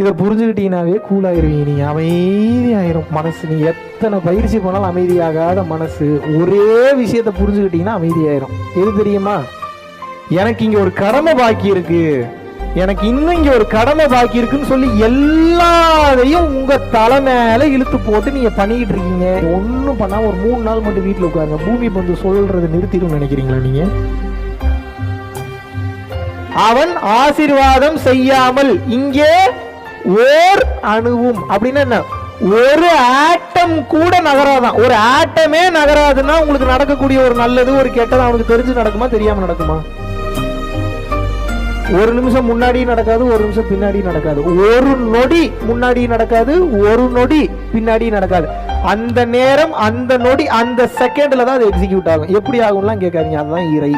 இதை புரிஞ்சுக்கிட்டீங்கனாவே கூலாயிருவீங்க நீ அமைதியாயிரும். மனசு நீ எத்தனை பயிற்சி போனாலும் அமைதியாகாத மனசு. ஒரே விஷயத்த புரிஞ்சுக்கிட்டீங்கன்னா அமைதியாயிரும். எது தெரியுமா? எனக்கு இங்கே ஒரு கடமை பாக்கி இருக்கு. எனக்கு இன்னும் இங்கே ஒரு கடமை பாக்கி இருக்குன்னு சொல்லி எல்லாரையும் உங்க தலை மேல இழுத்து போட்டு நீங்க பண்ணிக்கிட்டு இருக்கீங்க. ஒன்றும் பண்ணாம ஒரு மூணு நாள் மட்டும் வீட்டில் உட்காருங்க. பூமி வந்து சொல்றதை நிறுத்திடும் நினைக்கிறீங்களா நீங்க? அவன் ஆசீர்வாதம் செய்யாமல் இங்கே ஓர் அணுவும். அப்படின்னா என்ன? ஒரு ஆட்டம் கூட நகராதான். ஒரு ஆட்டமே நகராதுன்னா உங்களுக்கு நடக்கக்கூடிய ஒரு நல்லது ஒரு கெட்டது அவனுக்கு தெரிஞ்சு நடக்குமா தெரியாம நடக்குமா? ஒரு நிமிஷம் முன்னாடி நடக்காது ஒரு நிமிஷம் பின்னாடி நடக்காது. ஒரு நொடி முன்னாடி நடக்காது ஒரு நொடி பின்னாடி நடக்காது. அந்த நேரம் அந்த நொடி அந்த செகண்ட்ல தான் அது எக்ஸிக்யூட் ஆகும். எப்படி ஆகும்லாம் கேட்காதீங்க. அதுதான் இறை.